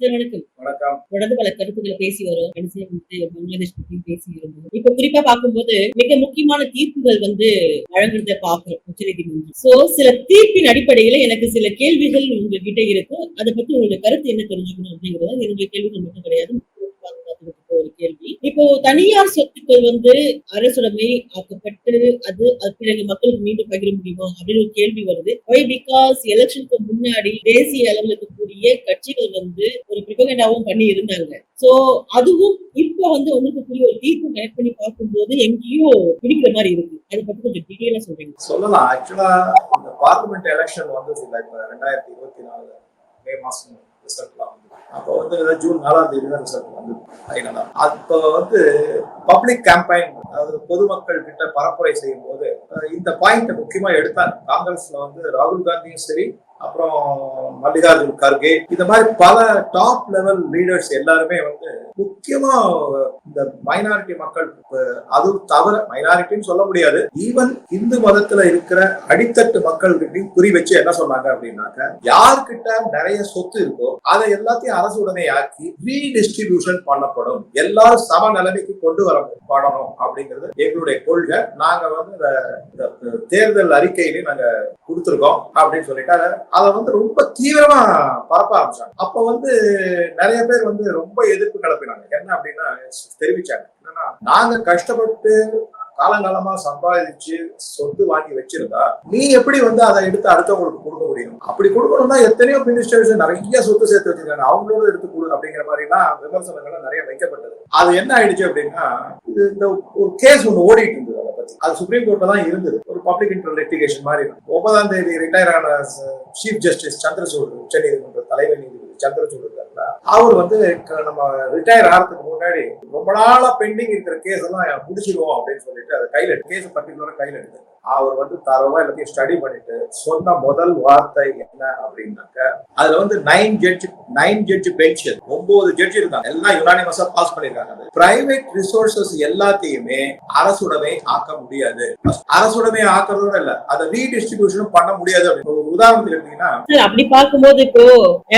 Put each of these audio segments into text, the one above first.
வணக்கம் வணக்கம். தொடர்ந்து பல கருத்துக்களை பேசி வரும். பங்களாதேஷ் பற்றியும் பேசி இருந்தோம். இப்ப குறிப்பா பார்க்கும்போது மிக முக்கியமான தீர்ப்புகள் வந்து வழங்குறத பாக்குறோம் உச்சநீதிமன்றம் சோ சில தீர்ப்பின் அடிப்படையில எனக்கு சில கேள்விகள் உங்ககிட்ட இருக்கு அதை பத்தி உங்களுடைய கருத்து என்ன தெரிஞ்சுக்கணும் அப்படிங்கறது என்னுடைய கேள்விகள் மட்டும் கிடையாது. கேள்வி. இப்போ தனியார் சொத்துக்கள் வந்து அரசுடைமை ஆக்கப்பட்டு அது பிறகு மக்களுக்கு மீண்டும் பகிர முடியுமா அப்படின்னு ஒரு கேள்வி வருது. வை பிகாஸ் எலெக்ஷனுக்கு முன்னாடி தேசிய அளவில் இருக்கக்கூடிய கட்சிகள் வந்து ஒரு ப்ரிபகண்டாவும் பண்ணி இருந்தாங்க சோ அதுவும் இப்ப வந்து வந்திருக்கக்கூடிய ஒரு தீர்ப்பு கனெக்ட் பண்ணி பார்க்கும்போது எங்கேயோ பிடிக்கிற மாதிரி இருக்கு. அதை பத்தி கொஞ்சம் டீட்டெயிலா சொல்றீங்க. சொல்லலாம். ஆக்சுவலா இந்த பார்லிமெண்ட் எலெக்ஷன் வந்தது இல்லை. இப்ப ரெண்டாயிரத்தி இருபத்தி நாலு மே மாசம். ரிசல்ட்லாம் வந்து அப்போ வந்து ஜூன் நாலாம் தேதி தான் ரிசல்ட் வந்து ஃபைனலா அப்போ வந்து பப்ளிக் கேம்பெயின் அதாவது பொதுமக்கள் கிட்ட பரப்புரை செய்யும் போது இந்த பாயிண்ட் முக்கியமா எடுத்தாங்க. காங்கிரஸ்ல வந்து ராகுல் காந்தியும் சரி அப்புறம் மல்லிகார்ஜுன் கர்கே. இந்த மாதிரி பல டாப் லெவல் லீடர்ஸ் எல்லாருமே வந்து முக்கியமா இந்த மைனாரிட்டி மக்கள் அது அதுவும் தவிர மைனாரிட்டின்னு சொல்ல முடியாது. ஈவன் இந்து மதத்துல இருக்கிற அடித்தட்டு மக்கள்கிட்டையும் குறி வச்சு என்ன சொன்னாங்க அப்படின்னாக்க யார்கிட்ட நிறைய சொத்து இருக்கோ அதை எல்லாத்தையும் அரசு உடனே ஆக்கி ரீடிஸ்ட்ரிபியூஷன் பண்ணப்படும். எல்லாரும் சம நிலைமைக்கு கொண்டு வரப்படணும் அப்படிங்கிறது எங்களுடைய கொள்கை. நாங்க வந்து இந்த- இந்த தேர்தல் அறிக்கையிலேயே நாங்க கொடுத்துருக்கோம் அப்படின்னு சொல்லிட்டு அதை வந்து ரொம்ப தீவிரமா பரப்ப ஆரம்பிச்சாங்க. அப்ப வந்து நிறைய பேர் வந்து ரொம்ப எதிர்ப்பு கிளப்பினாங்க. என்ன அப்படின்னா தெரிவிச்சாங்க. என்னன்னா நாங்க கஷ்டப்பட்டு காலங்காலமா சம்பாதிச்சு சொத்து வாங்கி வச்சிருந்தா நீ எப்படி வந்து அதை எடுத்து அடுத்தவங்களுக்கு கொடுக்க முடியும்? அப்படி கொடுக்கணும்னா எத்தனையோ மினிஸ்டர்ஸ் நிறைய சொத்து சேர்த்து வச்சிருக்காங்க. அவங்களோட எடுத்து கொடு அப்படிங்கிற மாதிரி எல்லாம் விமர்சனங்கள் நிறைய வைக்கப்பட்டது. அது என்ன ஆயிடுச்சு அப்படின்னா இது இந்த ஒரு கேஸ் ஒன்று ஓடிட்டு அது சுப்ரீம் கோர்ட்ல தான் இருந்தது ஒரு பப்ளிக் இன்டர் லிட்டிகேஷன் மாதிரி இருக்கும். ஒன்பதாம் தேதி ரிட்டையர் ஆன சீஃப் ஜஸ்டிஸ் சந்திரசூட் உச்ச நீதிமன்ற தலைமை நீதிபதி சந்திரசூட் அவர் வந்து நம்ம ரிட்டையர் ஆகிறதுக்கு முன்னாடி ரொம்ப நாளா பெண்டிங் இருக்கிற கேஸ் எல்லாம் முடிச்சிருவோம் அப்படின்னு சொல்லிட்டு அதை கையில கேஸ் பர்டிகுலரா கையில எடுத்து அவர் வந்து தரவா எல்லாத்தையும் ஸ்டடி பண்ணிட்டு சொன்ன முதல் வார்த்தை என்ன அப்படின்னாக்க அதுல வந்து nine judge nine judge bench ஒன்பது ஜட்ஜ் இருக்காங்க. எல்லாம் யுனானிமஸா பாஸ் பண்ணிருக்காங்க பிரைவேட் ரிசோர்சஸ் எல்லாத்தையுமே அரசுடைமை ஆக்க முடியாது. அரசுடைமை ஆக்குறதோட இல்ல அதை ரீடிஸ்ட்ரிபியூஷனும் பண்ண முடியாது அப்படின்னு. ஒரு உதாரணத்துக்கு எடுத்தீங்கன்னா அப்படி பார்க்கும்போது இப்போ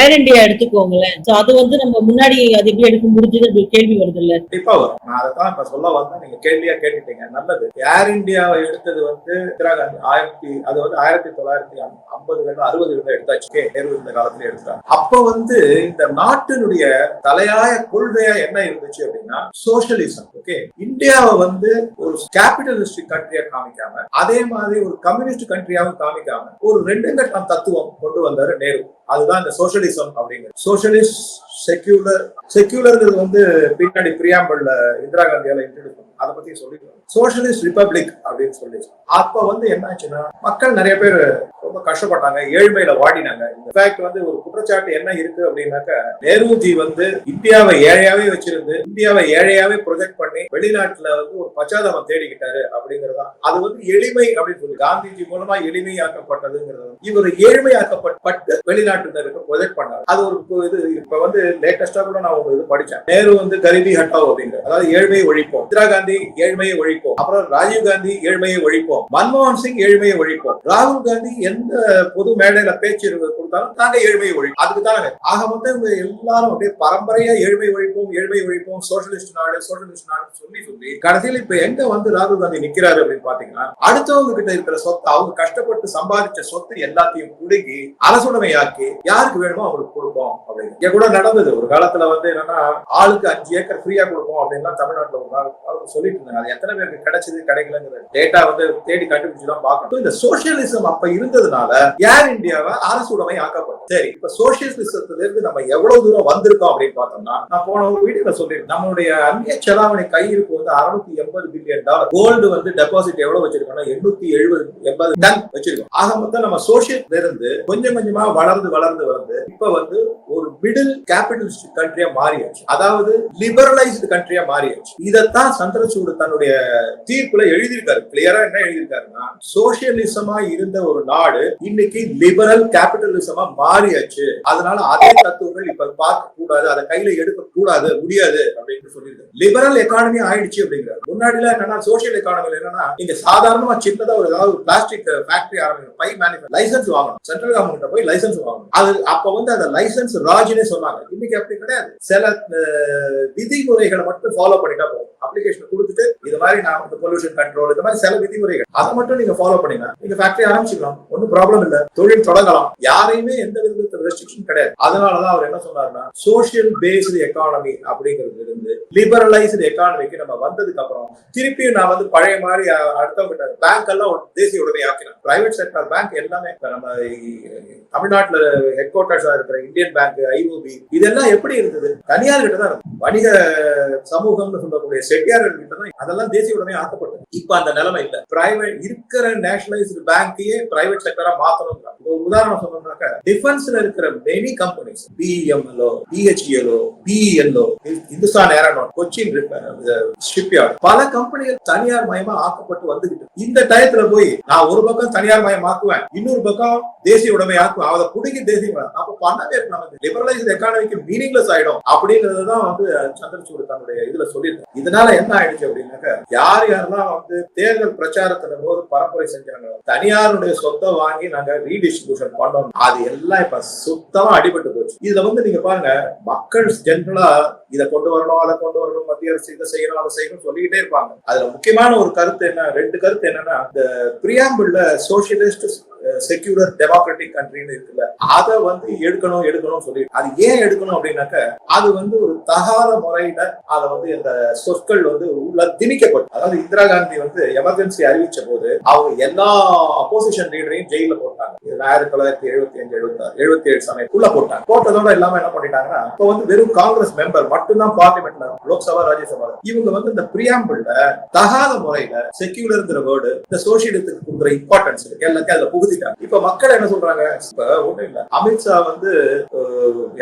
ஏர் இண்டியா எடுத்துக்கோங்களேன். அது வந்து நம்ம முன்னாடி அது எப்படி எடுக்க முடிஞ்சது அப்படி கேள்வி வருது இல்ல கண்டிப்பா வரும். நான் அதை தான் இப்ப சொல்ல வந்தேன். நீங்க கேள்வியா கேட்டுட்டீங்க. நல்லது. ஏர் இந்தியாவை எடுத்தது வந்து இந்திரா காந்தி ஆயிரத்தி அது வந்து ஆயிரத்தி தொள்ளாயிரத்தி ஐம்பதுகள் அறுபதுகள் எடுத்தாச்சு. நேரு இந்த காலத்துல எடுத்தாங்க. அப்ப வந்து இந்த நாட்டினுடைய தலையாய கொள்கையா என்ன இருந்துச்சு அப்படின்னா சோசியலிசம் ஓகே இந்தியாவை வந்து ஒரு கேபிட்டலிஸ்ட் கண்ட்ரியா காமிக்காம அதே மாதிரி ஒரு கம்யூனிஸ்ட் கண்ட்ரியாவும் காமிக்காம ஒரு ரெண்டு கட்டம் தத்துவம் கொண்டு வந்தாரு நேரு. அதுதான் இந்த சோசியலிசம் அப்படிங்கிறது. Socialist Jesus. செக்யூலர் செக்யூலர்ங்கிறது வந்து பின்னாடி பிரியாம்பல்ல இந்திரா காந்தியால இன்ட்ரடியூஸ் அதை பத்தி சொல்லிருக்காங்க சோசியலிஸ்ட் ரிபப்ளிக் அப்படின்னு சொல்லி அப்ப வந்து என்னாச்சுன்னா மக்கள் நிறைய பேர் ரொம்ப கஷ்டப்பட்டாங்க ஏழ்மையில வாடினாங்க. இன்ஃபேக்ட் வந்து ஒரு குற்றச்சாட்டு என்ன இருக்கு அப்படின்னாக்க நேருஜி வந்து இந்தியாவை ஏழையாவே வச்சிருந்து இந்தியாவை ஏழையாவே ப்ரொஜெக்ட் பண்ணி வெளிநாட்டுல வந்து ஒரு பச்சாதாபம் தேடிக்கிட்டாரு அப்படிங்கறதா. அது வந்து எளிமை அப்படின்னு சொல்லி காந்திஜி மூலமா எளிமையாக்கப்பட்டதுங்கிறது இவர் ஏழ்மையாக்கப்பட்டு வெளிநாட்டினருக்கு ப்ரொஜெக்ட் பண்ணாரு. அது ஒரு இது இப்ப வந்து லேட்டஸ்டா கூட நான் உங்களுக்கு படிச்சேன். நேரு வந்து கரிபி ஹட்டாவ் அப்படிங்கிற அதாவது ஏழ்மையை ஒழிப்போம். இந்திரா காந்தி ஏழ்மையை ஒழிப்போம். அப்புறம் ராஜீவ் காந்தி ஏழ்மையை ஒழிப்போம். மன்மோகன் சிங் ஏழ்மையை ஒழிப்போம். ராகுல் காந்தி எந்த பொது மேடையில பேச்சு கொடுத்தாலும் நாங்க ஏழ்மை ஒழி அதுக்கு தானே ஆக மொத்தம் இவங்க எல்லாரும் அப்படியே பரம்பரையா ஏழ்மை ஒழிப்போம் ஏழ்மை ஒழிப்போம் சோஷலிஸ்ட் நாடு சோஷலிஸ்ட் நாடு சொல்லி சொல்லி கடைசியில் இப்ப எங்க வந்து ராகுல் காந்தி நிக்கிறாரு அப்படின்னு பாத்தீங்கன்னா அடுத்தவங்க கிட்ட இருக்கிற சொத்தை அவங்க கஷ்டப்பட்டு சம்பாதிச்ச சொத்து எல்லாத்தையும் குடுக்கி அரசுடைமையாக்கி யாருக்கு வேணுமோ அவங்களுக்கு கொடுப்போம் அப்படின்னு. இங்க கூட நடந்தது. ஒரு காலத்துல வந்து என்னன்னா ஆளுக்கு அஞ்சு ஏக்கர் ஃப்ரீயா கொடுப்போம் அப்படின்லாம் தமிழ்நாட்டுல ஒரு நாள் அவங்க சொல்லிட்டு இருந்தாங்க அது எத்தனை பேருக்கு கிடைச்சது கிடைக்கலங்கிற டேட்டா வந்து தேடி கண்டுபிடிச்சு தான் பார்க்கணும் இந்த சோசியலிசம் அப்ப இருந்ததுனால ஏர் இந்தியாவை அரசுடைமை ஆக்கப்படும் சரி இப்ப சோசியலிசத்துல இருந்து நம்ம எவ்வளவு தூரம் வந்திருக்கோம் அப்படின்னு பார்த்தோம்னா நான் போன ஒரு வீடியோல சொல்லியிருக்கேன் நம்மளுடைய அந்நிய செலாவணி கையிருப்பு வந்து அறுநூத்தி எண்பது பில்லியன் டாலர் கோல்டு வந்து டெபாசிட் எவ்வளவு வச்சிருக்கோம்னா எண்ணூத்தி எழுபது எண்பது டன் வச்சிருக்கோம். ஆக மொத்தம் நம்ம சோசியல் இருந்து கொஞ்சம் கொஞ்சமா வளர்ந்து வளர்ந்து வளர்ந்து இப்ப வந்து ஒரு மிடில் கேபிட்டலிஸ்ட் கண்ட்ரியா மாறியாச்சு. அதாவது லிபரலைஸ்டு கண்ட்ரியா மாறியாச்சு. இதைத்தான் சந்திரசூடு தன்னுடைய தீர்ப்புல எழுதியிருக்காரு. கிளியரா என்ன எழுதியிருக்காருன்னா சோசியலிசமா இருந்த ஒரு நாடு இன்னைக்கு லிபரல் கேபிட்டலிசமா மாறியாச்சு. அதனால அதே தத்துவங்கள் இப்ப பார்க்க கூடாது அதை கையில எடுக்க கூடாது முடியாது அப்படின்னு சொல்லியிருக்காரு. லிபரல் எக்கானமி ஆயிடுச்சு அப்படிங்கிறாரு. முன்னாடில என்னன்னா சோசியல் எக்கானமில என்னன்னா நீங்க சாதாரணமா சின்னதா ஒரு ஏதாவது ஒரு பிளாஸ்டிக் ஃபேக்டரி ஆரம்பிக்கணும். பை மேனுஃபேக்சர் லைசன்ஸ் வாங்கணும். சென்ட்ரல் கவர்மெண்ட் போய் லைசன்ஸ் வாங்கணும். அது அப்ப வந்து அந்த லைசன்ஸ் ராஜ்னே சொன்னாங்க. இன்னைக்கு அப்படி கிடையாது. சில விதிமுறைகளை மட்டும் ஃபாலோ பண்ணிட்டா போதும். அப்ளிகேஷன் கொடுத்துட்டு இது மாதிரி நான் வந்து பொல்யூஷன் கண்ட்ரோல் இந்த மாதிரி சில விதிமுறைகள் அதை மட்டும் நீங்க ஃபாலோ பண்ணீங்கன்னா நீங்க ஃபேக்டரி ஆரம்பிச்சுக்கலாம். ஒன்றும் ப்ராப்ளம் இல்ல. தொழில் தொடங்கலாம். யாரையுமே எந்த விதத்துல ரெஸ்ட்ரிக்ஷன் கிடையாது. அதனாலதான் அவர் என்ன சொன்னார்னா சோஷியல் பேஸ்டு எக்கானமி அப்படிங்கிறது இருந்து லிபரலைஸ்டு எக்கானமிக்கு நம்ம வந்ததுக்கு அப்புறம் திருப்பியும் நான் வந்து பழைய மாதிரி அடுத்தவங்க பேங்க் எல்லாம் தேசிய உடமை ஆக்கினேன். பிரைவேட் செக்டர் பேங்க் எல்லாமே நம்ம தமிழ்நாட்டில் தமிழ்நாட்டுல ஹெட் குவார்டர்ஸா இருக்கிற இந்தியன் பேங்க் ஐஓபி இதெல்லாம் எப்படி இருந்தது? தனியார் கிட்ட தான் இருக்கும் வணிக சமூகம்னு சொல்லக்கூடிய செட்டியார்கள் கிட்ட தான் அதெல்லாம் தேசிய உடமை ஆக்கப்பட்டது. இப்ப அந்த நிலைமை இல்லை. பிரைவேட் இருக்கிற நேஷனலைஸ்டு பேங்கையே பிரைவேட் செக்டரா மாத்தணும் ஒரு உதாரணம் சொல்லணும்னாக்க டிஃபென்ஸ்ல இருக்கிற மெனி கம்பெனிஸ் பிஎம்எல்ஓ பிஹெச்இஎல்ஓ பிஇஎல்ஓ இந்துஸ்தான் ஏரோனாட் கொச்சின் ஷிப்யார்ட் பல கம்பெனிகள் தனியார் மயமா ஆக்கப்பட்டு வந்துகிட்டு இந்த டயத்துல போய் நான் ஒரு பக்கம் தனியார் மயமாக்குவேன் இன்னொரு பக்கம் தேசிய உடைமை ஆக்குவேன். அதை பிடிக்கும் தேசிய அப்ப பண்ணவே நமக்கு லிபரலைஸ் எக்கானமிக்கு மீனிங்லெஸ் ஆயிடும். அப்படிங்கிறது தான் வந்து சந்திரசூடு தன்னுடைய இதுல சொல்லியிருந்தேன் இதனால என்ன ஆயிடுச்சு அப்படின்னாக்க யார் யாரெல்லாம் வந்து தேர்தல் பிரச்சாரத்துல போது பரப்புரை செஞ்சாங்க தனியாருடைய சொத்தை வாங்கி நாங்க ரீடிஸ்ட்ரிபியூஷன் பண்ணோம். அது எல்லாம் இப்ப சுத்தமா அடிபட்டு போச்சு. இதுல வந்து நீங்க பாருங்க மக்கள் ஜென்ரலா இதை கொண்டு வரணும் அதை கொண்டு வரணும் மத்திய அரசு இதை செய்யணும் அதை செய்யணும் சொல்லிக்கிட்டே இருப்பாங்க. அதுல முக்கியமான ஒரு கருத்து என்ன ரெண்டு கருத்து என்னன்னா இந்த பிரியாம்பிள்ல சோசியலிஸ்ட் செக்யூலர் டெமோக்ராட்டிக் கண்ட்ரின்னு இருக்குல்ல அதை வந்து எடுக்கணும் எடுக்கணும் சொல்லி அது ஏன் எடுக்கணும் அப்படின்னாக்க அது வந்து ஒரு தகாத முறையில அதை வந்து இந்த சொற்கள் வந்து உள்ள திணிக்கப்படும் அதாவது இந்திரா காந்தி வந்து எமர்ஜென்சி அறிவிச்ச போது அவங்க எல்லா அப்போசிஷன் லீடரையும் ஜெயில போட்டாங்க. ஆயிரத்தி தொள்ளாயிரத்தி எழுபத்தி அஞ்சு எழுபத்தி ஆறு எழுபத்தி ஏழு சமயத்துக்குள்ள போட்டாங்க. போட்டதோட இல்லாம என்ன பண்ணிட்டாங்கன்னா இப்போ வந்து வெறும் காங்கிரஸ் மெம்பர் மட்டும்தான் பார்லிமெண்ட்ல லோக்சபா ராஜ்யசபா. இவங்க வந்து இந்த பிரியாம்பிள்ல தகாத முறையில செக்யூலர்ங்கிற வேர்டு இந்த சோசியலிசத்துக்கு கொடுக்குற இம்பார்ட்டன்ஸ் எல்லாத்தையும் அதுல புகுத்திட்டாங்க. இப்ப மக்கள் என்ன சொல்றாங்க? இப்ப ஒண்ணும் இல்ல. அமித்ஷா வந்து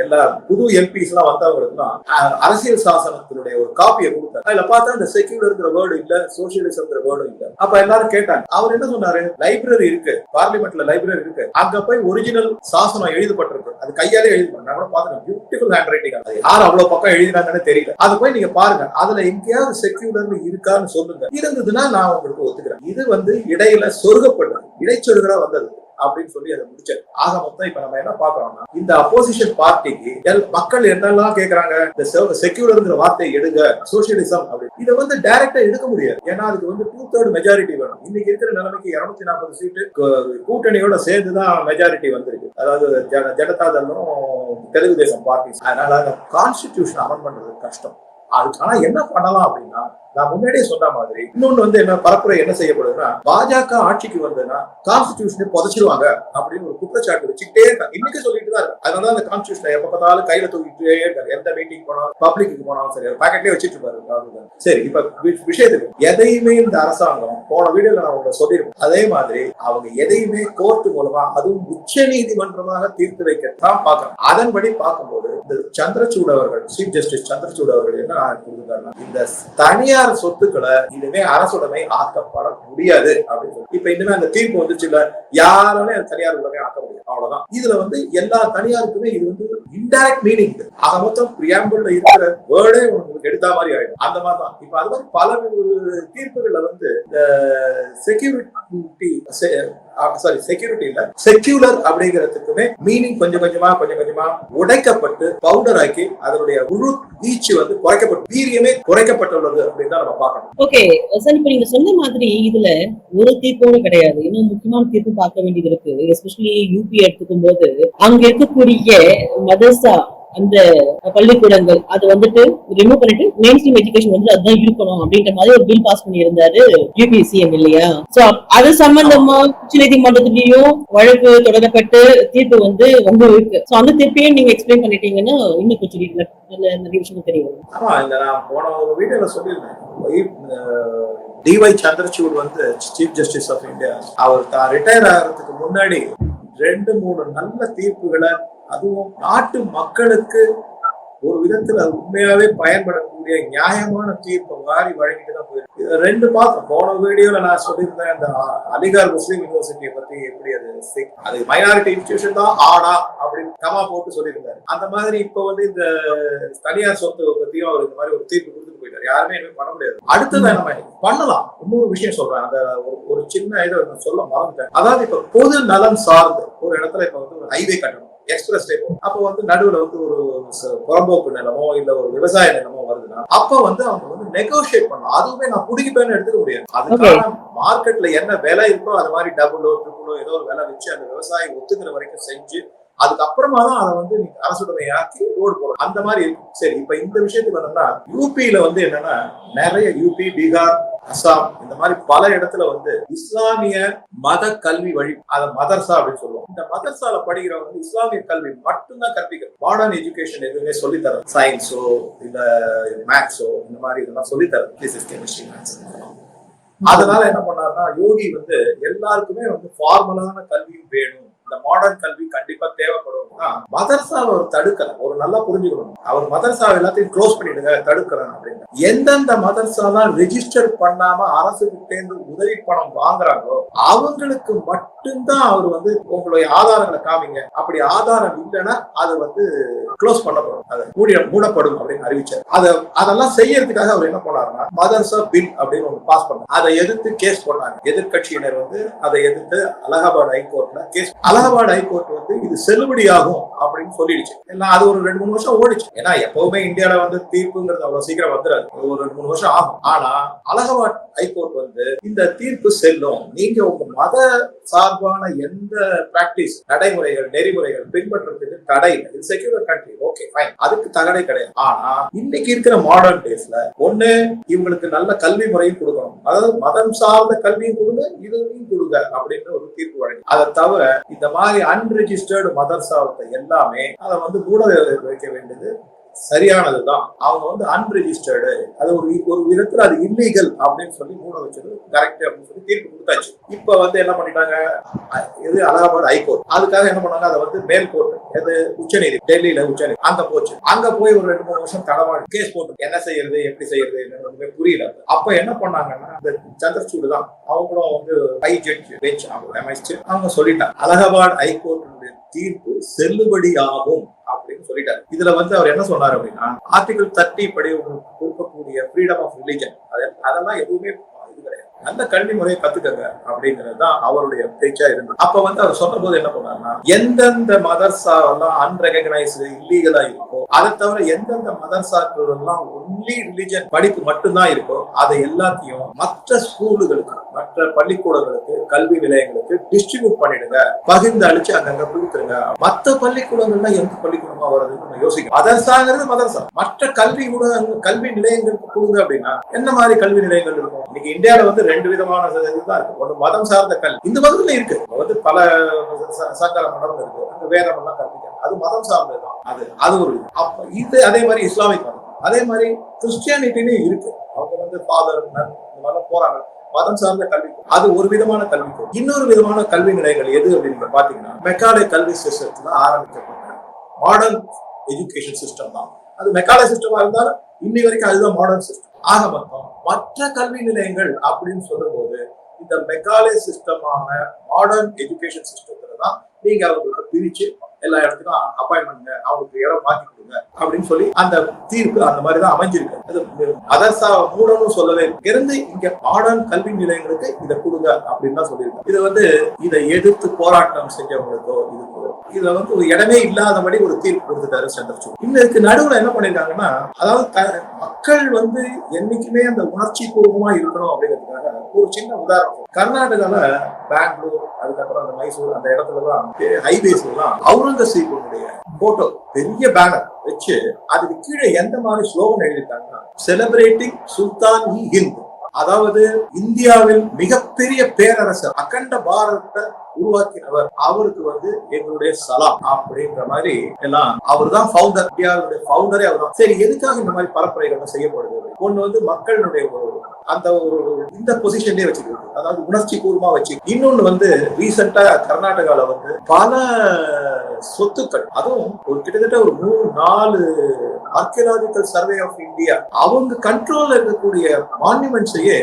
எல்லா புது எம்பிஸ் எல்லாம் வந்தவங்களுக்குலாம் தான் அரசியல் சாசனத்தினுடைய ஒரு காப்பியை கொடுத்தாரு அதுல பார்த்தா இந்த செக்யூலர்ங்கிற வேர்டு இல்ல சோசியலிசம்ங்கிற வேர்டும் இல்ல. அப்ப எல்லாரும் கேட்டாங்க. அவர் என்ன சொன்னாரு? லைப்ரரி இருக்கு. பார்லிமெண்ட்ல லைப்ரரி இருக்கு. அங்க போய் ஒரிஜினல் சாசனம் எழுதப்பட்டிருக்கு. அது கையாலே எழுதி நான் கூட பாத்துக்கேன் பியூட்டிஃபுல் ஹேண்ட் ரைட்டிங் அது. யார் அவ்வளவு பக்கம் எழுதினாங்கன்னு தெரியல. அது போய் நீங்க பாருங்க. அதுல எங்கேயாவது செக்யூலர்னு இருக்கான்னு சொல்லுங்க. இருந்ததுன்னா நான் உங்களுக்கு ஒத்துக்கிறேன். இது வந்து இடையில சொருகப்பட்டது. இடைச்சொருகளா வந்தது. அப்படின்னு சொல்லி அதை முடிச்சது ஆக மொத்தம் இப்ப நம்ம என்ன பாக்குறோம்னா இந்த அப்போசிஷன் பார்ட்டிக்கு எல் மக்கள் என்னெல்லாம் கேக்குறாங்க? இந்த செக்யூலர்ங்கிற வார்த்தையை எடுங்க சோசியலிசம் அப்படின்னு. இதை வந்து டைரக்டா எடுக்க முடியாது. ஏன்னா அதுக்கு வந்து டூ தேர்ட் மெஜாரிட்டி வேணும். இன்னைக்கு இருக்கிற நிலைமைக்கு இருநூத்தி நாற்பது சீட்டு கூட்டணியோட சேர்ந்துதான் மெஜாரிட்டி வந்திருக்கு. அதாவது ஜன- ஜனதா தளம் தெலுங்கு தேசம் பார்ட்டிஸ் அதனால அந்த கான்ஸ்டிடியூஷன் அமெண்ட் பண்றது கஷ்டம். அதுக்கு ஆனா என்ன பண்ணலாம் அப்படின்னா நான் முன்னாடியே சொன்ன மாதிரி இன்னொன்னு வந்து என்ன பரப்புரை என்ன செய்யப்படுதுன்னா பாஜக ஆட்சிக்கு வந்ததுன்னா கான்ஸ்டிடியூஷனை புதைச்சிருவாங்க அப்படின்னு ஒரு குற்றச்சாட்டு வச்சுக்கிட்டே இருக்காங்க. இன்னைக்கு சொல்லிட்டு தான் இருக்கு அதனால அந்த கான்ஸ்டியூஷனை எப்ப பார்த்தாலும் கையில தூக்கிட்டே இருக்காரு எந்த மீட்டிங் போனாலும் பப்ளிக்கு போனாலும் சரி பாக்கெட்லயே வச்சுட்டு இருப்பாரு சரி இப்ப விஷயத்துக்கு எதையுமே இந்த அரசாங்கம் போன வீடியோல நான் உங்களை சொல்லியிருக்கேன். அதே மாதிரி அவங்க எதையுமே கோர்ட் மூலமா அதுவும் உச்ச நீதிமன்றமாக தீர்த்து வைக்கத்தான் பார்க்கணும் அதன்படி பார்க்கும்போது இந்த சந்திரசூட் அவர்கள் சீஃப் ஜஸ்டிஸ் சந்திரசூட் அவர்கள் என்ன கொடுத்துருக்காருன்னா இந்த தனியார் சொத்துக்களை இனிமே அரசுடைமை ஆக்கப்பட முடியாது அப்படின்னு சொல்லி. இப்ப இனிமே அந்த தீர்ப்பு வந்துச்சு இல்ல யாராலையும் தனியார் உடனே ஆக்க முடியும் அவ்வளவுதான். இதுல வந்து எல்லா தனியாருக்குமே இது வந்து இன்டைரக்ட் மீனிங் ஆக மொத்தம் பிரியாம்பிள்ல இருக்கிற வேர்டே உங்களுக்கு எடுத்த மாதிரி ஆயிடும். அந்த மாதிரி தான் இப்ப அது மாதிரி பல தீர்ப்புகள்ல வந்து இந்த செக்யூரிட்டி சாரி செக்யூரிட்டி இல்ல. செக்யூலர் அப்படிங்கிறதுக்குமே மீனிங் கொஞ்சம் கொஞ்சமா கொஞ்சம் கொஞ்சமா உடைக்கப்பட்டு பவுடர் ஆக்கி அதனுடைய முழு வீச்சு வந்து குறைக்கப்பட்டு வீரியமே குறைக்கப்பட்டுள்ளது அப்படின்னு தான் நம்ம பார்க்கணும். ஓகே சார் இப்ப நீங்க சொன்ன மாதிரி இதுல ஒரு தீர்ப்போடு கிடையாது. இன்னும் முக்கியமான தீர்ப்பு பார்க்க வேண்டியது இருக்கு. எஸ்பெஷலி யூபி எடுத்துக்கும் போது அங்க இருக்கக்கூடிய மதர்சா அந்த பள்ளிக்கூடங்கள் அது வந்துட்டு ரிமூவ் பண்ணிட்டு மெயின் ஸ்ட்ரீம் எஜுகேஷன் வந்து அதுதான் இருக்கணும் அப்படின்ற மாதிரி ஒரு பில் பாஸ் பண்ணியிருந்தாரு யூபி சிஎம் இல்லையா? சோ அது சம்பந்தமா உச்ச நீதிமன்றத்திலயும் வழக்கு தொடரப்பட்டு தீர்ப்பு வந்து வந்து இருக்கு சோ அந்த தீர்ப்பையும் நீங்க எக்ஸ்பிளைன் பண்ணிட்டீங்கன்னா இன்னும் கொஞ்சம் நல்ல நிறைய விஷயம் தெரியும். ஆமா இந்த நான் போன ஒரு வீடியோல சொல்லியிருந்தேன். டிஒய் சந்திரசூட் வந்து சீஃப் ஜஸ்டிஸ் ஆஃப் இந்தியா அவர் தான் ரிட்டையர் ஆகிறதுக்கு முன்னாடி ரெண்டு மூணு நல்ல தீர்ப்புகளை அதுவும் நாட்டு மக்களுக்கு ஒரு விதத்துல உண்மையாவே பயன்படக்கூடிய நியாயமான தீர்ப்பை மாறி வழங்கிட்டு தான் போயிருக்கு. ரெண்டு பார்த்தோம் போன வீடியோல நான் சொல்லியிருந்தேன் இந்த அலிகார் முஸ்லீம் யூனிவர்சிட்டியை பத்தி எப்படி அது சி- அது மைனாரிட்டி இன்ஸ்டியூஷன் தான் ஆனா அப்படின்னு கமா போட்டு சொல்லியிருந்தாரு. அந்த மாதிரி இப்ப வந்து இந்த தனியார் சொத்து பத்தியும் அவர் இந்த மாதிரி ஒரு தீர்ப்பு போயிட்டாரு. யாருமே எதுவும் பண்ண முடியாது. அடுத்தது நம்ம பண்ணலாம். இன்னொரு விஷயம் சொல்றேன். அந்த ஒரு சின்ன இதை நான் சொல்ல மறந்துட்டேன். அதாவது இப்ப பொது நலம் சார்ந்து ஒரு இடத்துல இப்ப வந்து ஒரு ஹைவே கட்டணும். எக்ஸ்பிரஸ் வே அப்ப வந்து நடுவுல வந்து ஒரு புறம்போக்கு நிலமோ இல்ல ஒரு விவசாய நிலமோ வருதுன்னா அப்ப வந்து அவங்க வந்து நெகோஷியேட் பண்ணணும். அதுவுமே நான் புடிக்கிப்பேன்னு எடுத்துக்க முடியாது. அதுக்கான மார்க்கெட்ல என்ன விலை இருக்கோ அது மாதிரி டபுளோ ட்ரிபிளோ ஏதோ ஒரு விலை வச்சு அந்த விவசாயி ஒத்துக்கிற வரைக்கும் செஞ்சு அதுக்கப்புறமா தான் அதை வந்து நீங்க அரசுடைமையாக்கி ரோடு போடணும். அந்த மாதிரி இருக்கும். சரி இப்ப இந்த விஷயத்துக்கு என்னன்னா யூபியில வந்து என்னன்னா நிறைய யூபி பீகார் அஸ்ஸாம் இந்த மாதிரி பல இடத்துல வந்து இஸ்லாமிய மத கல்வி வழி அதை மதர்சா அப்படின்னு சொல்லுவோம். இந்த மதர்சால படிக்கிறவங்க வந்து இஸ்லாமிய கல்வி மட்டும்தான் கற்பிக்கிறது மாடர்ன் எஜுகேஷன் எதுவுமே சொல்லி தரது சயின்ஸோ இல்ல மேக்ஸோ இந்த மாதிரி இதெல்லாம் சொல்லி தரது பிசிக்ஸ் கெமிஸ்ட்ரி மேக்ஸ் அதனால என்ன பண்ணாருன்னா யோகி வந்து எல்லாருக்குமே வந்து ஃபார்மலான கல்வியும் வேணும். இந்த மாடர்ன் கல்வி கண்டிப்பா தேவைப்படும்னா மதர்சாவை அவர் தடுக்கல ஒரு நல்லா புரிஞ்சுக்கணும். அவர் மதர்சா எல்லாத்தையும் க்ளோஸ் பண்ணிடுங்க தடுக்கிறேன் அப்படின்னு. எந்தெந்த மதர்சாலாம் ரெஜிஸ்டர் பண்ணாம அரசு கிட்டேந்து உதவி பணம் வாங்குறாங்களோ அவங்களுக்கு மட்டும்தான் அவர் வந்து உங்களுடைய ஆதாரங்களை காமிங்க. அப்படி ஆதாரம் இல்லைன்னா அது வந்து க்ளோஸ் பண்ணப்படும். அது மூடி மூடப்படும் அப்படின்னு அறிவிச்சார். அதை அதெல்லாம் செய்யறதுக்காக அவர் என்ன பண்ணாருன்னா மதர்சா பில் அப்படின்னு ஒன்று பாஸ் பண்ணார். அதை எதிர்த்து கேஸ் போட்டாங்க. எதிர்க்கட்சியினர் வந்து அதை எதிர்த்து அலகாபாத் ஹைகோர்ட்ல கேஸ் அலகாபாத் ஹைகோர்ட் வந்து இது செல்லுபடியாகும் அப்படின்னு சொல்லிடுச்சு. எல்லாம் அது ஒரு ரெண்டு மூணு வருஷம் ஓடிச்சு. ஏன்னா எப்பவுமே இந்தியாவில வந்து தீர்ப்புங்கிறது அவ்வளவு சீக்கிரம் வந்துடாது ஒரு ரெண்டு மூணு வருஷம் ஆகும். ஆனா அலகாபாத் ஹைகோர்ட் வந்து இந்த தீர்ப்பு செல்லும். நீங்க உங்க மத சார்பான எந்த பிராக்டிஸ் நடைமுறைகள் நெறிமுறைகள் பின்பற்றுறதுக்கு தடை இல்லை. இது செக்யூலர் கண்ட்ரி ஓகே ஃபைன் அதுக்கு தகடை கிடையாது. ஆனா இன்னைக்கு இருக்கிற மாடர்ன் டேஸ்ல ஒண்ணு இவங்களுக்கு நல்ல கல்வி முறையும் கொடுக்கணும். அதாவது மதம் சார்ந்த கல்வியும் கொடுங்க இதுவும் கொடுங்க அப்படின்னு ஒரு தீர்ப்பு வழங்கி. அதை தவிர இந்த மாதிரி அன்ரெஜிஸ்டர்டு மதர்சாவத்தை எல்லாமே அதை வந்து மூட வைக்க வேண்டியது சரியானதுதான். அவங்க வந்து அன்ரெஜிஸ்டர்டு அது ஒரு ஒரு விதத்துல அது இல்லீகல் அப்படின்னு சொல்லி மூட வச்சது கரெக்ட் அப்படின்னு சொல்லி தீர்ப்பு கொடுத்தாச்சு. இப்ப வந்து என்ன பண்ணிட்டாங்க? இது அலகாபாத் ஹைகோர்ட் அதுக்காக என்ன பண்ணாங்க? அதை வந்து மேல் கோர்ட் எது? உச்சநீதி டெல்லியில உச்சநீதி. அங்க போச்சு. அங்க போய் ஒரு ரெண்டு மூணு வருஷம் தடவாடு. கேஸ் போட்டு என்ன செய்யறது? எப்படி செய்யறது? என்னன்னு ஒண்ணுமே புரியல. அப்ப என்ன பண்ணாங்கன்னா இந்த சந்திரசூடு தான். அவங்களும் வந்து ஹை ஜட்ஜ் பெஞ்ச் அவங்க அமைச்சு அவங்க சொல்லிட்டாங்க. அலகாபாத் ஹைகோர்ட்டுடைய தீர்ப்பு செல்லுபடி ஆகும் சொல்லிட்டாரு. இதுல வந்து அவர் என்ன சொன்னார் அப்படின்னா ஆர்டிகல் தேர்ட்டி படி கொடுக்கக்கூடிய ஃப்ரீடம் ஆஃப் ரிலிஜன் அதெல்லாம் எதுவுமே நல்ல கல்வி முறையை கத்துக்கங்க அப்படிங்கிறது தான் அவருடைய பேச்சா இருந்தது. அப்ப வந்து அவர் சொன்ன போது என்ன பண்ணாருன்னா எந்தெந்த மதர்சா எல்லாம் அன்ரெகனைஸ்டு இல்லீகலா இருக்கோ அதை தவிர எந்தெந்த மதர்சாக்கள் எல்லாம் ஒன்லி ரிலிஜன் படிப்பு மட்டும்தான் இருக்கோ அதை எல்லாத்தையும் மற்ற ஸ்கூலுகளுக்கு மற்ற பள்ளிக்கூடங்களுக்கு கல்வி நிலையங்களுக்கு டிஸ்ட்ரிபியூட் பண்ணிடுங்க. பகிர்ந்து அழிச்சு அங்கங்க கொடுத்துருங்க. மற்ற பள்ளிக்கூடங்கள்ல எந்த பள்ளிக்கூடமா வருதுன்னு நம்ம யோசிக்கும் மதர்சாங்கிறது மதர்சா. மற்ற கல்வி ஊடகங்கள் கல்வி நிலையங்களுக்கு கொடுங்க அப்படின்னா என்ன மாதிரி கல்வி நிலையங்கள் இருக்கும்? இன்னைக்கு இந்தியாவில வந்து ரெண்டு விதமான இதுதான் இருக்கு. ஒன்று மதம் சார்ந்த கல்வி இந்த மதத்துல இருக்கு. வந்து பல சங்கர மடம் இருக்கு. அங்க வேதம் எல்லாம் கற்பிக்கிறாங்க. அது மதம் சார்ந்ததுதான். அது அது ஒரு இது. அப்ப இது அதே மாதிரி இஸ்லாமிக் மதம். அதே மாதிரி கிறிஸ்டியானிட்டிலையும் இருக்கு. அவங்க வந்து ஃபாதர் இந்த மாதிரிலாம் போறாங்க. மதம் சார்ந்த கல்வி. அது ஒரு விதமான கல்வி இன்னொரு விதமான கல்வி நிலைகள் எது அப்படின்னு பாத்தீங்கன்னா மெக்காலே கல்வி சிஸ்டத்துல ஆரம்பிக்கப்பட்ட மாடர்ன் எஜுகேஷன் சிஸ்டம் தான். அது மெக்காலே சிஸ்டமா இருந்தாலும் இன்னி வரைக்கும் அதுதான் மாடர்ன் சிஸ்டம் ஆக மொத்தம் மற்ற கல்வி நிலையங்கள் அப்படின்னு சொல்லும்போது இந்த மெக்காலே சிஸ்டமான மாடர்ன் எஜுகேஷன் சிஸ்டத்துல தான் நீங்க அவங்களுக்கு பிரிச்சு எல்லா இடத்துக்கும் அப்பாயின்மெண்ட் அவங்களுக்கு இடம் மாத்தி கொடுங்க அப்படின்னு சொல்லி அந்த தீர்ப்பு அந்த மாதிரி தான் அமைஞ்சிருக்கு. அது மதர்சா மூடணும் சொல்லவே இருந்து இங்க மாடர்ன் கல்வி நிலையங்களுக்கு இதை கொடுங்க அப்படின்னு தான் சொல்லியிருக்காங்க. இது வந்து இதை எதிர்த்து போராட்டம் செஞ்சவங்களுக்கோ இது இதுல வந்து ஒரு இடமே இல்லாதபடி ஒரு தீர்ப்பு கொடுத்துட்டாரு சந்திரசூட். இன்னைக்கு நடுவுல என்ன பண்ணிருக்காங்கன்னா அதாவது மக்கள் வந்து என்னைக்குமே அந்த உணர்ச்சி பூர்வமா இருக்கணும் அப்படிங்கிறதுக்காக ஒரு சின்ன உதாரணம். கர்நாடகால பெங்களூர் அதுக்கப்புறம் அந்த மைசூர் அந்த இடத்துல எல்லாம் ஹைவேஸ்ல எல்லாம் அவுரங்கசீபனுடைய போட்டோ பெரிய பேனர் வச்சு அதுக்கு கீழே எந்த மாதிரி ஸ்லோகன் எழுதிட்டாங்கன்னா செலிபிரேட்டிங் சுல்தான் இ ஹிந்த் அதாவது இந்தியாவில் மிகப்பெரிய பேரரசர் அகண்ட பாரத உருவாக்கினவர் அவருக்கு வந்து எங்களுடைய சலாம் அப்படின்ற மாதிரி எல்லாம் அவர் தான் பவுண்டர் இந்தியாவுடைய பவுண்டரே அவர் தான் சரி எதுக்காக இந்த மாதிரி பரப்புரைகள் செய்யப்படுது? ஒண்ணு வந்து மக்களுடைய ஒரு அந்த ஒரு இந்த பொசிஷன்லயே வச்சுக்கிறது. அதாவது உணர்ச்சி பூர்வமா வச்சு. இன்னொன்னு வந்து ரீசெண்டா கர்நாடகால வந்து பல சொத்துக்கள் அதுவும் ஒரு கிட்டத்தட்ட ஒரு மூணு நாலு ஆர்கியலாஜிக்கல் சர்வே ஆஃப் இந்தியா அவங்க கண்ட்ரோல்ல இருக்கக்கூடிய மான்யூமெண்ட்ஸையே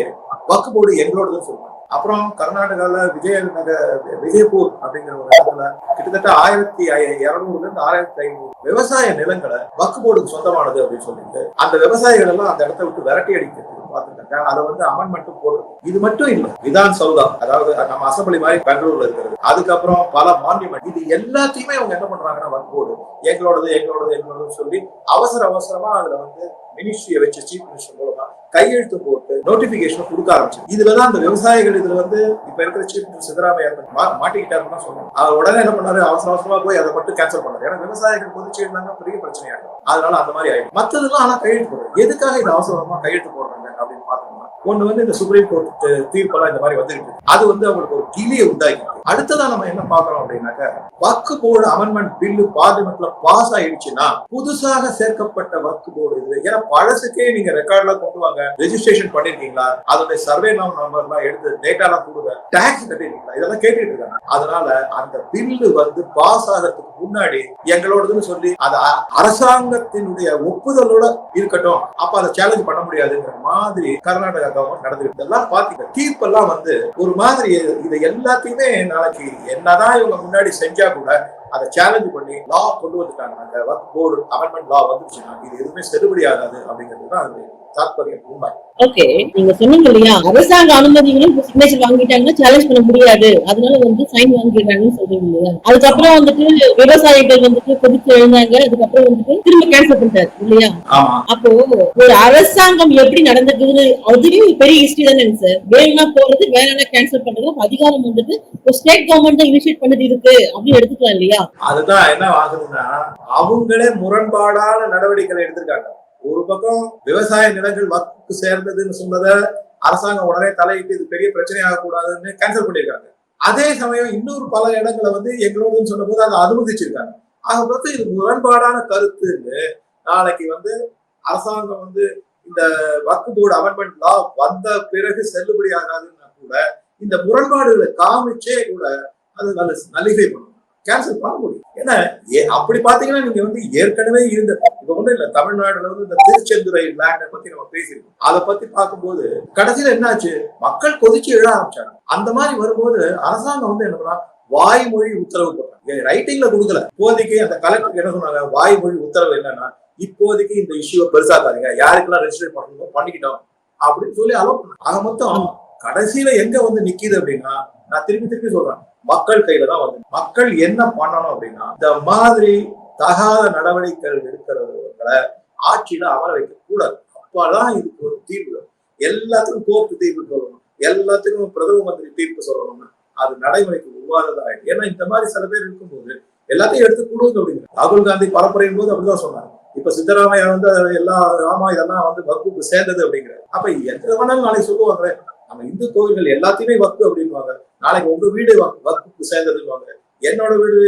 வக்கு போர்டு எங்களோடதுன்னு சொல்லுவாங்க. அப்புறம் கர்நாடகால விஜயநகர் விஜயபூர் அப்படிங்கிற ஒரு இடத்துல கிட்டத்தட்ட ஆயிரத்தி இருநூறுல இருந்து ஆயிரத்தி ஐநூறு விவசாய நிலங்களை வக்கு போர்டுக்கு சொந்தமானது அப்படின்னு சொல்லிட்டு அந்த விவசாயிகள் எல்லாம் அந்த இடத்த விட்டு விரட்டி அடிக்கிறது பார்த்து இருக்காங்க அதை வந்து அமெண்ட்மெண்ட்டும் போடுறது இது மட்டும் இல்ல. விதான் சௌதா அதாவது நம்ம அசம்பிளி மாதிரி பெங்களூர்ல இருக்கிறது. அதுக்கப்புறம் பல மானியமெண்ட் இது எல்லாத்தையுமே அவங்க என்ன பண்றாங்கன்னா வன்போடு எங்களோடது எங்களோடது எங்களோடது சொல்லி அவசர அவசரமா அதுல வந்து மினிஸ்ட்ரியை வச்சு சீஃப் மினிஸ்டர் மூலமா கையெழுத்து போட்டு நோட்டிபிகேஷன் கொடுக்க ஆரம்பிச்சு இதுலதான் அந்த விவசாயிகள் இதுல வந்து இப்ப இருக்கிற சீஃப் மினிஸ்டர் சித்தராமையா மா- மாட்டிக்கிட்டாருன்னு சொன்னோம் அவர் உடனே என்ன பண்ணாரு? அவசர அவசரமா போய் அதை மட்டும் கேன்சல் பண்ணாரு. ஏன்னா விவசாயிகள் கொதிச்சு இருந்தாங்கன்னா பெரிய பிரச்சனையாகும் அதனால அந்த மாதிரி ஆயிடும் மத்ததெல்லாம் ஆனா கையெழுத்து போடுறது எதுக்காக இது அவசரமா கையெழுத்து போடுறாங்க அப்படின்னு பார்த்தோம்னா ஒண்ணு வந்து இந்த சுப்ரீம் கோர்ட் தீர்ப்பெல்லாம் இந்த மாதிரி வந்துகிட்டு இருக்கு. அது வந்து அவங்களுக்கு ஒரு கிளியை உண்டாக்கி அடுத்ததா நம்ம என்ன பாக்குறோம் அப்படின்னாக்க வக்கு போர்டு அமெண்ட்மெண்ட் பில்லு பார்லிமெண்ட்ல பாஸ் ஆயிடுச்சுன்னா புதுசாக சேர்க்கப்பட்ட வக்கு போர்டு இது. ஏன்னா பழசுக்கே நீங்க ரெக்கார்ட்ல கொண்டு வாங்க. ரெஜிஸ்ட்ரேஷன் பண்ணிருக்கீங்களா? அதோட சர்வே நம்பர் எல்லாம் எடுத்து டேட்டா எல்லாம் கொடுங்க. டாக்ஸ் கட்டிருக்கீங்களா? இதெல்லாம் கேட்டுட்டு இருக்காங்க. அதனால அந்த பில்லு வந்து பாஸ் ஆகிறதுக்கு முன்னாடி எங்களோடதுன்னு சொல்லி அது அ- அரசாங்கத்தினுடைய ஒப்புதலோட இருக்கட்டும். அப்ப அதை சேலஞ்ச் பண்ண முடியாதுங்கிற மாதிரி கர்நாடகா கவர்மெண்ட் நடந்துருக்கு. இதெல்லாம் பாத்தீங்க. தீர்ப்பெல்லாம் வந்து ஒரு மாதிரி இது எல்லாத்தையுமே நாளைக்கு என்னதான் இவங்க முன்னாடி செஞ்சா கூட அதை சேலஞ்சு பண்ணி லா கொண்டு வந்துட்டாங்க. அந்த ஒர்க் போர்டு அமெண்ட்மெண்ட் லா வந்துருச்சுன்னா இது எதுவுமே செல்லுபடி ஆகாது அப்படிங்கிறது தான் அது. தாத்பரியம் உண்மை ஓகே நீங்க சொன்னீங்க இல்லையா? அரசாங்க அனுமதிகளும் சிக்னேச்சர் வாங்கிட்டாங்கன்னா சேலஞ்ச் பண்ண முடியாது. அதனால வந்து சைன் வாங்கிடுறாங்கன்னு சொல்றீங்க இல்லையா? அதுக்கப்புறம் வந்துட்டு விவசாயிகள் வந்துட்டு கொதிச்சு எழுந்தாங்க. அதுக்கப்புறம் வந்துட்டு திரும்ப கேன்சல் பண்ணிட்டாரு இல்லையா? அப்போ ஒரு அரசாங்கம் எப்படி நடந்துக்குதுன்னு அதுலயும் பெரிய ஹிஸ்டரி தானே சார் வேணும்னா போறது வேணும்னா கேன்சல் பண்றது. அதிகாரம் வந்துட்டு ஒரு ஸ்டேட் கவர்மெண்ட் தான் இனிஷியேட் பண்ணது இருக்கு அப்படின்னு எடுத்துக்கலாம் இல்லையா? அதுதான் என்ன ஆகுதுன்னா அவங்களே முரண்பாடான நடவடிக்கைகளை எடுத்திருக்காங்க. ஒரு பக்கம் விவசாய நிலங்கள் வக்குக்கு சேர்ந்ததுன்னு சொன்னதை அரசாங்கம் உடனே தலையிட்டு இது பெரிய பிரச்சனை ஆகக்கூடாதுன்னு கேன்சல் பண்ணியிருக்காங்க. அதே சமயம் இன்னொரு பல இடங்களை வந்து எங்களோடன்னு சொன்னபோது அதை அனுமதிச்சிருக்காங்க. ஆக பார்த்து இது முரண்பாடான கருத்துன்னு நாளைக்கு வந்து அரசாங்கம் வந்து இந்த வக்கு போர்டு அமெண்ட்மெண்ட் லா வந்த பிறகு செல்லுபடி ஆகாதுன்னா கூட இந்த முரண்பாடுகளை காமிச்சே கூட அது நல்ல நலிகை பண்ணும். கேன்சல் பண்ண முடியும். ஏன்னா அப்படி பாத்தீங்கன்னா நீங்க வந்து ஏற்கனவே இருந்த இப்ப ஒண்ணும் இல்ல தமிழ்நாடுல வந்து இந்த திருச்செந்துரை லேண்டை பத்தி நம்ம பேசியிருக்கோம். அதை பத்தி பார்க்கும்போது கடைசியில என்னாச்சு? மக்கள் கொதிச்சு எழ ஆரம்பிச்சாங்க. அந்த மாதிரி வரும்போது அரசாங்கம் வந்து என்ன பண்ணா வாய்மொழி உத்தரவு போட்டாங்க. ரைட்டிங்ல கொடுக்கல. இப்போதைக்கு அந்த கலெக்டருக்கு என்ன சொன்னாங்க? வாய்மொழி உத்தரவு என்னன்னா இப்போதைக்கு இந்த இஷ்யூவை பெருசாக்காதீங்க. யாருக்கெல்லாம் ரெஜிஸ்டர் பண்ணணுமோ பண்ணிக்கிட்டோம். அப்படின்னு சொல்லி அலோ ஆக மொத்தம் கடைசியில எங்க வந்து நிக்கிது அப்படின்னா நான் திருப்பி திருப்பி சொல்றேன். மக்கள் கையில தான் வந்து மக்கள் என்ன பண்ணணும் அப்படின்னா இந்த மாதிரி தகாத நடவடிக்கைகள் எடுக்கிறவர்களை ஆட்சியில அமர வைக்க கூடாது. அப்பதான் இதுக்கு ஒரு தீர்வு. எல்லாத்துக்கும் கோர்ட்டு தீர்வு சொல்லணும். எல்லாத்துக்கும் பிரதம மந்திரி தீர்ப்பு சொல்லணும்னா அது நடைமுறைக்கு உருவாததாயிடும் ஏன்னா இந்த மாதிரி சில பேர் இருக்கும்போது எல்லாத்தையும் எடுத்து கொடுங்க அப்படிங்க ராகுல் காந்தி பரப்புரையின் போது அப்படிதான் சொன்னாங்க. இப்ப சித்தராமையா வந்து எல்லா ஆமா இதெல்லாம் வந்து வகுப்புக்கு சேர்ந்தது அப்படிங்கிற அப்ப எந்த வேணாலும் நாளைக்கு சொல்லுவாங்க நம்ம இந்து கோவில்கள் எல்லாத்தையுமே வக்கு அப்படின்வாங்க நாளைக்கு உங்க வீடு வக்குக்கு சேர்ந்ததுன்னு என்னோட வீடு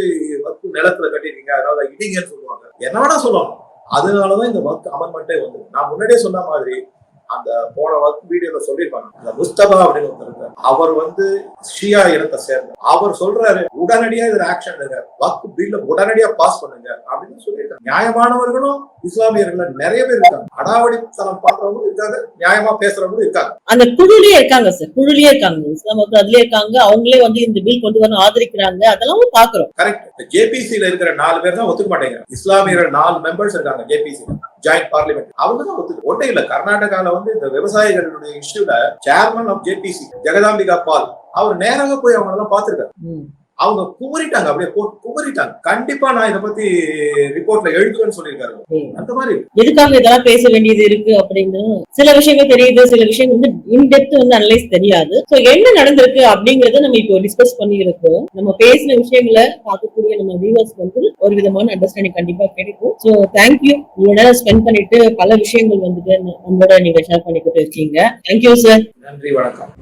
வக்கு நிலத்துல கட்டிருக்கீங்க அதனால இடிங்கன்னு சொல்லுவாங்க. என்ன சொல்லணும்? சொல்லலாம் அதனாலதான் இந்த வக்கு அமர்மெண்ட்டே வந்தது. நான் முன்னாடியே சொன்ன மாதிரி அந்த போன வக்கு வீடியோல சொல்லியிருப்பாங்க. அந்த முஸ்தபா அப்படின்னு ஒருத்தர் அவர் வந்து ஷியா இனத்தை சேர்ந்த. அவர் சொல்றாரு உடனடியா இதுல ஆக்ஷன் எடுங்க. வக்கு பில்ல உடனடியா பாஸ் பண்ணுங்க. அப்படின்னு சொல்லியிருக்காங்க நியாயமானவர்களும் இஸ்லாமியர்கள் நிறைய பேர் இருக்காங்க. அடாவடித்தனம் பண்றவங்களும் இருக்காங்க நியாயமா பேசுறவங்களும் இருக்காங்க. அந்த குழுலயே இருக்காங்க சார் குழுலயே இருக்காங்க. இஸ்லாம் மக்கள் அதுலயே இருக்காங்க. அவங்களே வந்து இந்த பில் கொண்டு வரணும் ஆதரிக்கிறாங்க. அதெல்லாம் பாக்குறோம். கரெக்ட் ஜேபிசில இருக்கிற நாலு பேர் தான் ஒத்துக்க மாட்டேங்க இஸ்லாமியர்கள் நாலு மெம்பர்ஸ் இருக்காங்க ஜேபிசி ஜாயிண்ட் பார்லிமெண்ட் அவங்க தான் ஒத்துக்க ஒன்றும் இல்ல. கர்நாடகால வந்து இந்த விவசாயிகளுடைய இஷ்யூல chairman of JPC Jagadambika Pal. அவர் நேராக போய் அவங்க எல்லாம் பார்த்திருக்காரு அவங்க குமரிட்டாங்க அப்படியே போட்டு குமரிட்டாங்க. கண்டிப்பா நான் இதை பத்தி ரிப்போர்ட்ல எழுதுவேன்னு சொல்லியிருக்காரு. அந்த மாதிரி. எதுக்காக இதெல்லாம் பேச வேண்டியது இருக்கு அப்படின்னு? சில விஷயங்கள் தெரியுது சில விஷயம் வந்து இன்டெப்த் வந்து அனலைஸ் தெரியாது. சோ என்ன நடந்திருக்கு அப்படிங்கறத நம்ம இப்போ டிஸ்கஸ் பண்ணி இருக்கோம் நம்ம பேசின விஷயங்களை பார்க்கக்கூடிய நம்ம வியூவர்ஸ் வந்து ஒரு விதமான அண்டர்ஸ்டாண்டிங் கண்டிப்பா கிடைக்கும். சோ தேங்க்யூ நேரம் ஸ்பெண்ட் பண்ணிட்டு பல விஷயங்கள் வந்துட்டு நம்மளோட நீங்க ஷேர் பண்ணிக்கிட்டு இருக்கீங்க. தேங்க்யூ சார் நன்றி வணக்கம்.